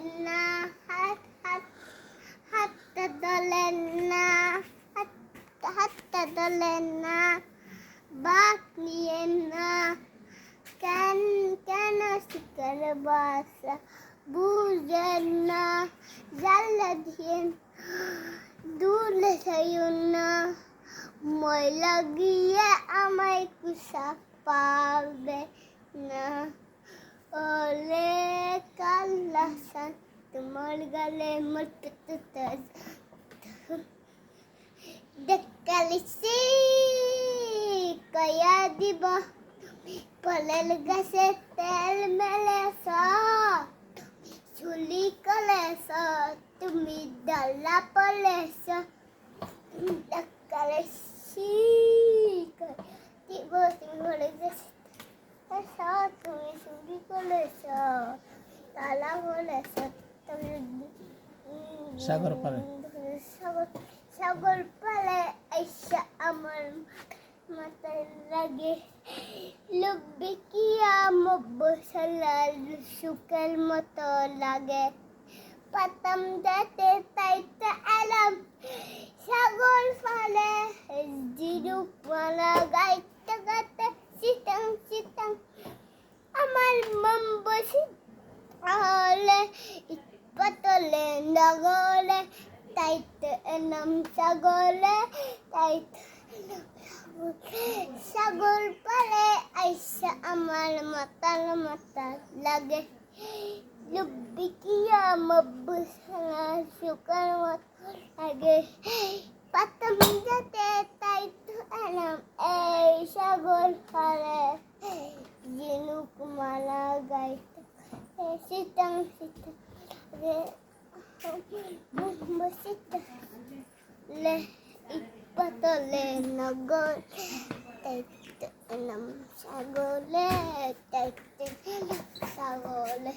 না, হাত হাত হাতটা দলেন না, হাত হাতটা দলেন না, বাক নিয়ে না। কেন কেন শিকার বাসা বুঝেন না? জ্বালা দিয়ে দূরে যাইও না। ময়লা গিয়ে আমায় কুসা পাবে না। কাল্লাসান তোমার গালে মরতে দেখালিসি কয়া দিব পলেল গাছে তেল মেলেছ চুলি কলেছ তুমি ডালা পলেছ দেখালিসি দিব তুমি পলেল গাছে তেল তুমি চুলি কলেছ ডালা পলেছ তুমি সাগর পারে সাগর পারে আইসা আমার মাথায় লাগে। লুববে কি আমবসালাল শুকের মতো লাগে। পাতাম যাতে তাইতে এলাম সাগর ফালে জিরুক মালা গাইতে গাইতে সিটাং সিটাং আমার মন বসি তাহলে পাতলে নগলে তাইতে নাম সাগলে তাইতে সাগর পারে আইসা আমার মাতার মাথা লাগে লুব্বি কিয়া মব্বু সালা সুকার মতো লাগে পাতাম যাতে তাই তো এলাম এই সাগর পারে জিনুক মালা গাইতে সিটাং সিটাং ಮುಸಿಟ್ಟಲೆ ಇಪ್ಪತ್ತಲೆ ನಗೋಲೆ ತೈತೆ ನಮ್ಮ ಸಗೋಲೆ ತೈತೆ ಸಗೋಲೆ